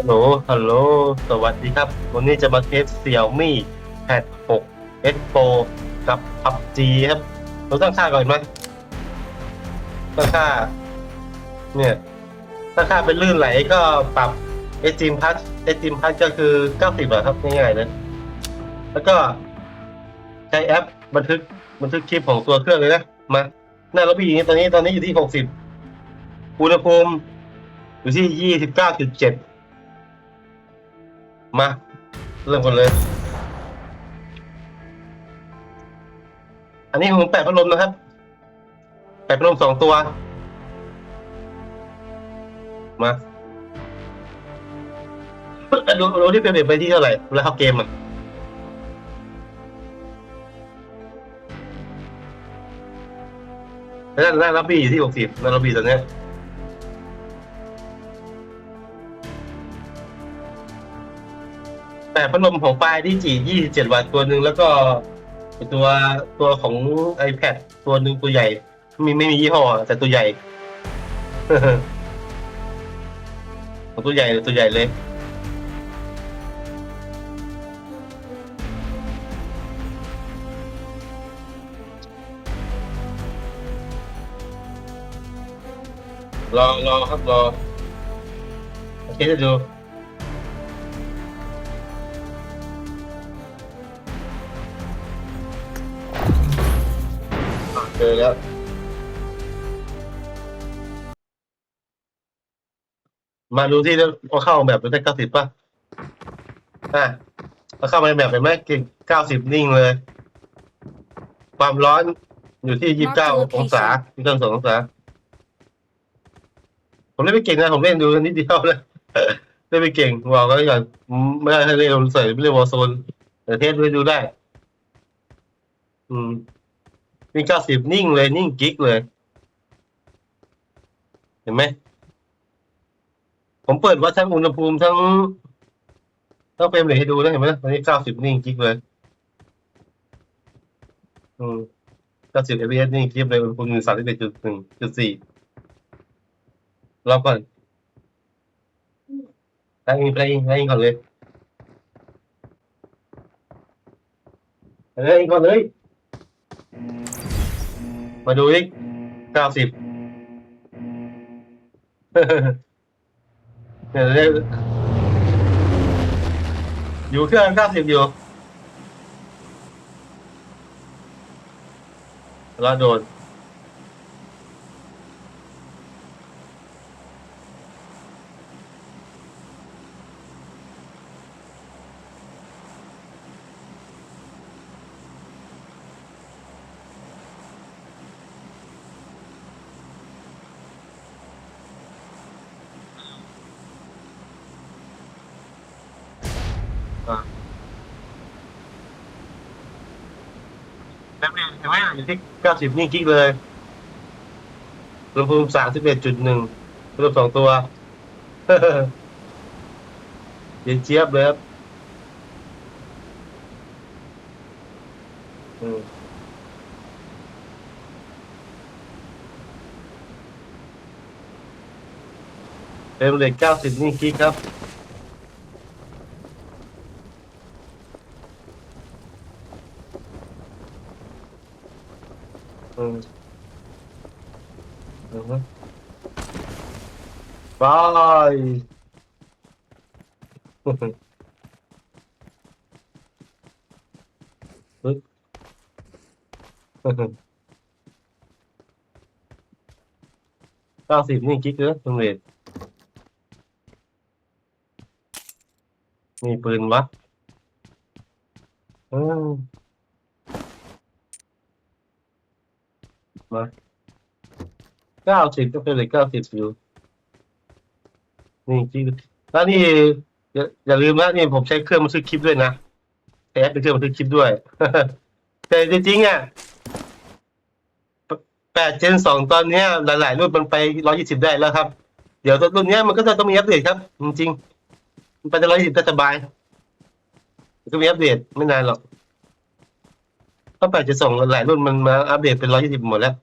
ฮัลโหล ฮัลโหล สวัสดีครับ วันนี้จะมาเทสเซี่ยวมี่แพด6 S Pro กับ PUBG ครับเราตั้งค่าก่อนไหมตั้งค่า เนี่ยตั้งค่าเป็นลื่นไหลก็ปรับ s g m p l u s s g m p l u s ก็คือ 90บาครับง่ายๆเลย แล้วก็ใช้แอปบันทึกบันทึกคลิปของตัวเครื่องเลยนะ มา หน้าเราพี่อย่างนี้ตอนนี้ตอนนี้อยู่ที่ 60อุณหภูมิอยู่ที่ 29.7 มา เริ่มกันเลย อันนี้ผมแปะพัดลมนะครับ แปะพัดลมสองตัว มาดูดูที่เป็นเด็ไปที่เท่าไหร่เวลาเข้าเกมอะแล้วหน้ารับบี้อยู่ที่หกสิบหน้ารับบี้ตอนเนี้ย แต่พัดลมของปลายที่จี27วัตต์ตัวหนึ่งแล้วก็ตัวตัวของ iPad ตัวหนึ่งตัวใหญ่ มีไม่มียี่ห้อ แต่ตัวใหญ่ของตัวใหญ่เลยตัวใหญ่เลยรอรอครับรอโอเคจะดู เจอแล้วมาดูที่ว่าเข้าแบบได้เก้าสิบป่ะอะพอเข้ามาในแบบเห็นไหมเก่งเก้าสิบนิ่งเลย ความร้อนอยู่ที่ยี่สิบเก้าองศายี่สิบเก้าองศา ผมเล่นไม่เก่งนะ ผมเล่นดูนิดเดียวเลยเล่นไม่เก่งบอกไว้ก่อนอืมไม่ได้ให้เล่นใส่ไม่เล่นวอลโซนแต่เทสด้วยดูได้ อืม มีเก้าสิบนิ่งเลยนิ่งกิ๊กเลย เห็นไหม ผมเปิดวัดทั้งอุณหภูมิทั้งต้องเฟรมเลยให้ดูนะเห็นไหมตอนนี้เก้าสิบนิ่งกิ๊กเลย อืมเก้าสิบ fps นิ่งกิ๊กเลยอุณหภูมิสามสิบเอ็ดจุดหนึ่งจุดสี่รอก่อนไปอิงไปอิงไปอิงก่อนเลยไปเลยอิงก่อนเลย มาดูอีกเก้าสิบเดี๋ยวได้อยู่เครื่องเก้าสิบอยู่แล้วโดน แบบนี้เห็นไหมอยู่ที่เก้าสิบนี่กิ๊กเลยอุณหภูมิสามสิบเอ็ดจุดหนึ่งรวมสองตัว เย็นเจี๊ยบเลยครับอืมเป็นเลทเก้าสิบนี่กิ๊กครับ อืมอือฮึบายปึ๊บเก้าสิบนี่กิ๊กเนอะตรงเรทมีปืนวะอืม มาเก้าสิบก็เป็นเลยเก้าสิบอยู่นี่จริงแล้วนี่อย่าอย่าลืมนะนี่ผมใช้เครื่องบันทึกคลิปด้วยนะแอปเป็นเครื่องบันทึกคลิปด้วย แต่จริงๆอะแปดเจนสองตอนเนี้ยหลาย ๆ รุ่นมันไปร้อยี่สิบได้แล้วครับ เดี๋ยวรุ่นเนี้ยมันก็จะต้องมีอัปเดตครับ จริงๆมันไปร้อยยี่สิบก็สบายก็มีอัปเดตไม่นานหรอก เพราะแปดจะส่งหลายรุ่นมันมาอัปเดตเป็นร้อยยี่สิบหมดแล้ว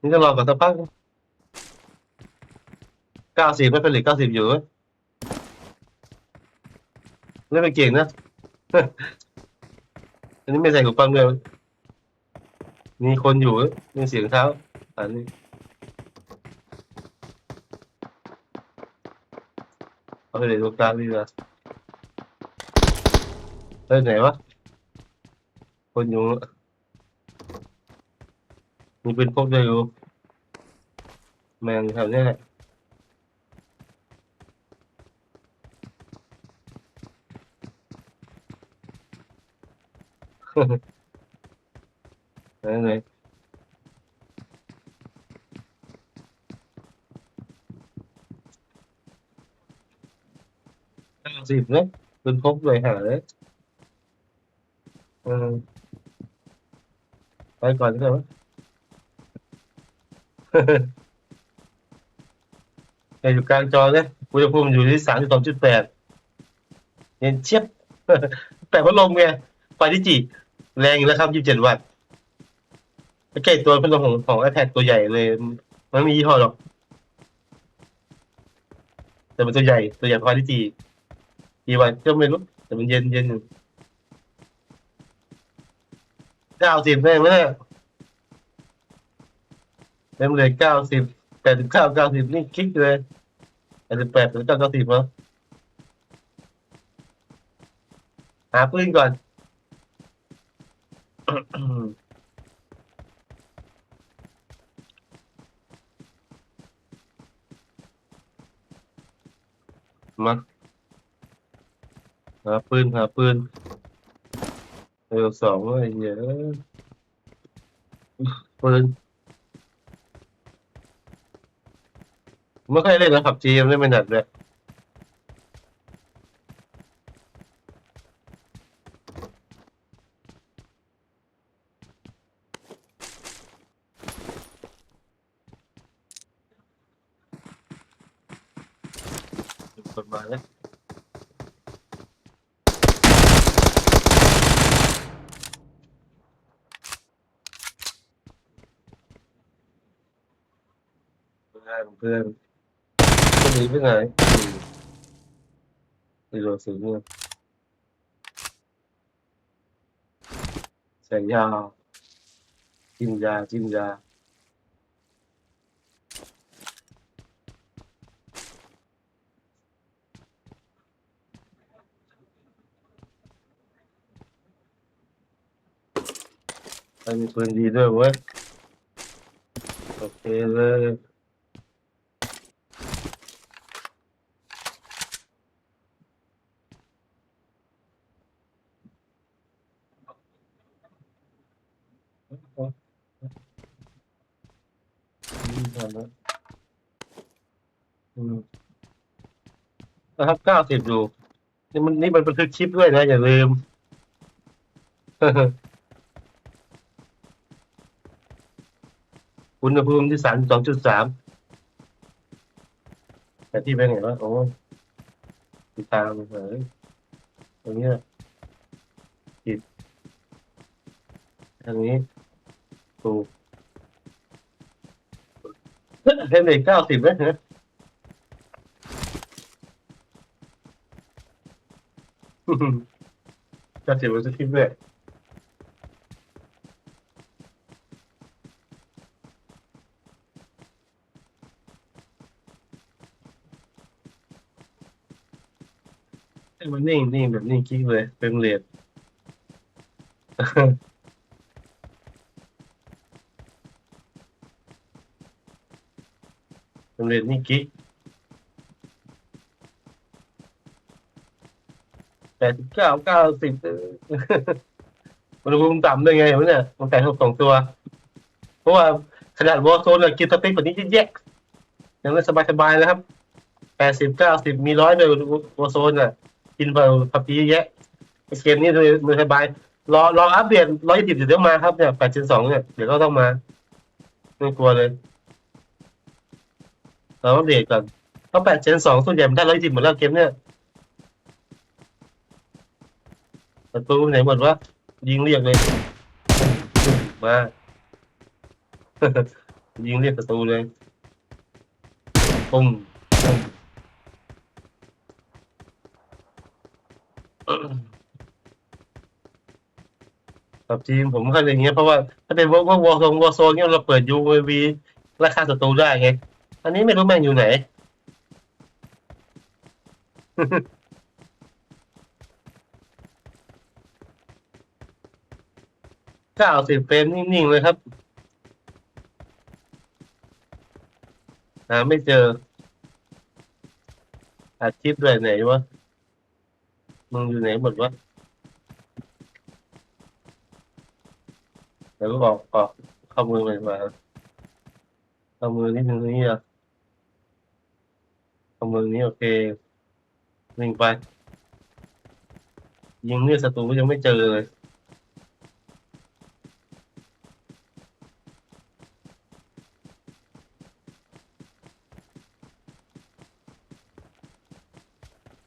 นี่ต้องรอก่อนสักพักเก้าสิบไม่เป็นหล็กเก้าสิบอยู่เล่นไม่เก่งนะ อันนี้ไม่ใส่หูฟังเลยมีคนอยู่มีเสียงเท้าอันนี้เอาไปเลยตรงกลางดีกว่าเฮ้ยไหนวะ คนอยู่มีเป็นพวกเดียวอยู่แมงแถวเนี้ยแหละไหนไหนเก้าสิบเไปก่อนดีกว่าไหมแต่อยู่กลางจอเนี่ยอุณหภูมิอยู่ที่สามสิบสองจุดแปดเย็นเชียบ แปดพัดลมไงไฟที่จีแรงอยู่แล้วครับยี่สิบเจ็ดวัตต์ใกล้ตัวพัดลมของของไอแพดตัวใหญ่เลย มันไม่มียี่ห้อหรอก แต่มันตัวใหญ่ ตัวใหญ่พอที่จีกี่วันก็ไม่รู้ แต่มันเย็นเย็นอยู่ เก้าสิบได้ไหมเนี่ยเต็มเลยเก้าสิบแปดสิบเก้าเก้าสิบนี่คลิกเลยแปดสิบแปดแปดสิบเก้าเก้าสิบเหรอหาปืนก่อนมาหาปืนหาปืน เออสองไอ้เหี้ยอะปืนไม่ค่อยเล่นนะขับจีมันเล่นไม่หนักเลยกฎหมายนะเพื่อนเพื่อนจะหนีไปไหนอืมไปโดนสิงเนี่ยแสงยาว จิ้มยาจิ้มยามันมีปืนดีด้วยเว้ยโอเคเลย อืมนะครับเก้าสิบดูนี่มันนี่มันบันทึกคลิปด้วยนะ อย่าลืม อุณหภูมิที่สามสองจุดสามแต่ที่เป็นไงวะโอ้ติดตามเฮ้ยตรงเนี้ยผิดทางนี้ถูก เทมเลเก้าสิบไหมฮะเก้าสิบมันจะคลิปด้วยมันนิ่งนิ่งแบบนิ่งคลิกเลยเป็นเลท เป็นเลทนิ่งคลิกแปดสิบเก้าเก้าสิบอุณหภูมิต่ำด้วยไงวะเนี่ยมันแต่งสองตัว เพราะว่าขนาดวอลโซนเนี่ยกินสเต็กแบบนี้แยกยังไม่สบายสบายๆนะครับแปดสิบเก้าสิบมีร้อยเลยวอลโซนอะ กินเบอร์พับปีแยะเกมนี้เลยมือสบายรอรออัปเดตร้อยสิบเดี๋ยวมาครับเนี่ยแปดจุดสองเนี่ยเดี๋ยวก็ต้องมาไม่กลัวเลย เราต้อัปเดตก่อนเพราแปดเจนสองส่วนใหญ่มันได้ร้อยสิบหมดแล้วเกมเนี่ยประตูไหนหมดวะยิงเรียกเลยมายิงเรียกประตูเลยปุ้มกับทีมผมก็อย่างเงี้ยเพราะว่าถ้าเป็นวอวอลโซนวอลโซนเนี่ยเราเปิด UAV ราคาศัตรูได้ไง อันนี้ไม่รู้แม่งอยู่ไหน เก้าสิบเฟรมนิ่งๆเลยครับ หาไม่เจออาชีพด้วยไหนวะ มึงอยู่ไหนหมดวะ เดี๋ยวก็บอกออกเข้ามือเลยมาเข้ามือนิดนึงนี่อะ เข้ามือนี้โอเควิ่งไป ยิงเนี่ยศัตรูก็ยังไม่เจอเลย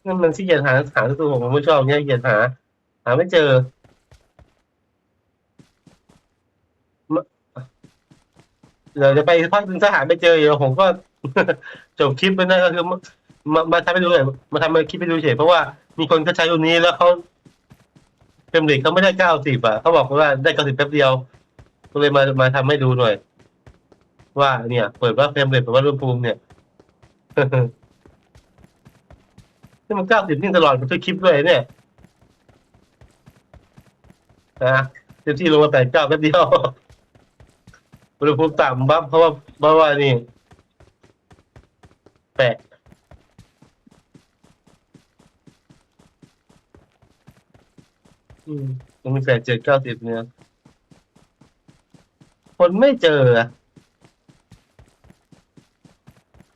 นั่นมันที่เกียจหาหาศัตรูผมไม่ชอบเนี่ยเกียจหา หาไม่เจอเดี๋ยวจะไปพักหนึ่งถ้าหาไม่เจอเดี๋ยวผมก็ จบคลิปไปนั่นก็คือมามามาทำให้ดูเลยมาทำมาคลิปให้ดูเฉยเพราะว่ามีคนเขาใช้ตัวนี้แล้วเขาเฟรมเรทเขาไม่ได้เก้าสิบอะเขาบอกว่าได้เก้าสิบแป๊บเดียวก็เลยมามาทำให้ดูหน่อย ว่าเนี่ย เปิดว่าเฟรมเรทเปิดว่ารุ่นภูมิเนี่ยนี่มันเก้าสิบนิ่งตลอดมันช่วยคลิปด้วยเนี่ยนะเต็มที่ลงมาแปดเก้าแป๊บเดียวอุณหภูมิต่ำปั๊บเพราะว่าเพราะว่านี่ แปะอืมมันมีแปดเจ็ดเก้าสิบเนี่ย คนไม่เจออะ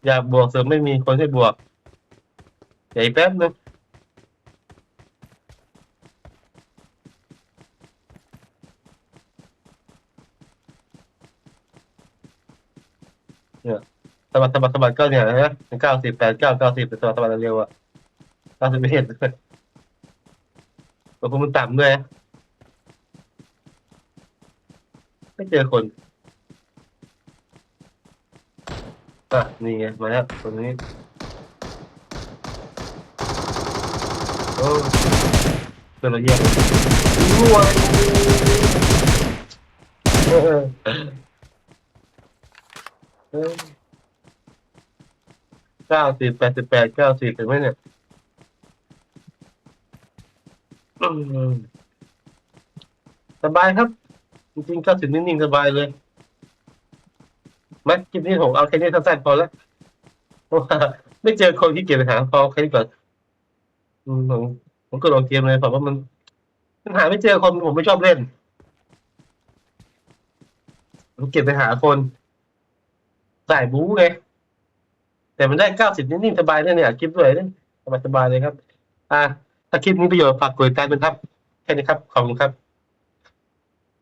อยากบวกเสริมไม่มีคนให้บวกเดี๋ยวอีกแป๊บนึง สะบัดสะบัดสะบัดก็เนี่ยนะเก้าสิบแปดเก้าเก้าสิบสะบัดสะบัดเร็วอะเก้าสิบไม่เห็นเลยอุณหภูมันต่ำด้วย ไม่เจอคนอะนี่ไงมาแล้วตรงนี้โอ้เพื่อนเรเยี่ยรัวเออเออ เก้าสิบแปดสิบแปดเก้าสิบเห็นไหมเนี่ยสบายครับ จริงๆเก้าสิบนิ่งๆสบายเลยแม็กคลิปนี้ผมเอาแค่นี้สั้นๆพอแล้วเพราะว่าไม่เจอคนที่เกียจไปหาพอแค่นี้ก่อนอืมผมผมก็ลองเกมเลยผมว่ามันมันหาไม่เจอคนผมไม่ชอบเล่นผมเก็บไปหาคนสายบู๊ไง แต่มันได้เก้าสิบนิ่งๆสบายเนี่ยเนี่ยคลิปด้วยเนี่ยสบายๆเลยครับ อ่าถ้าคลิปนี้ประโยชน์ฝากกดติดตามเป็นครับแค่นี้ครับขอบคุณครับ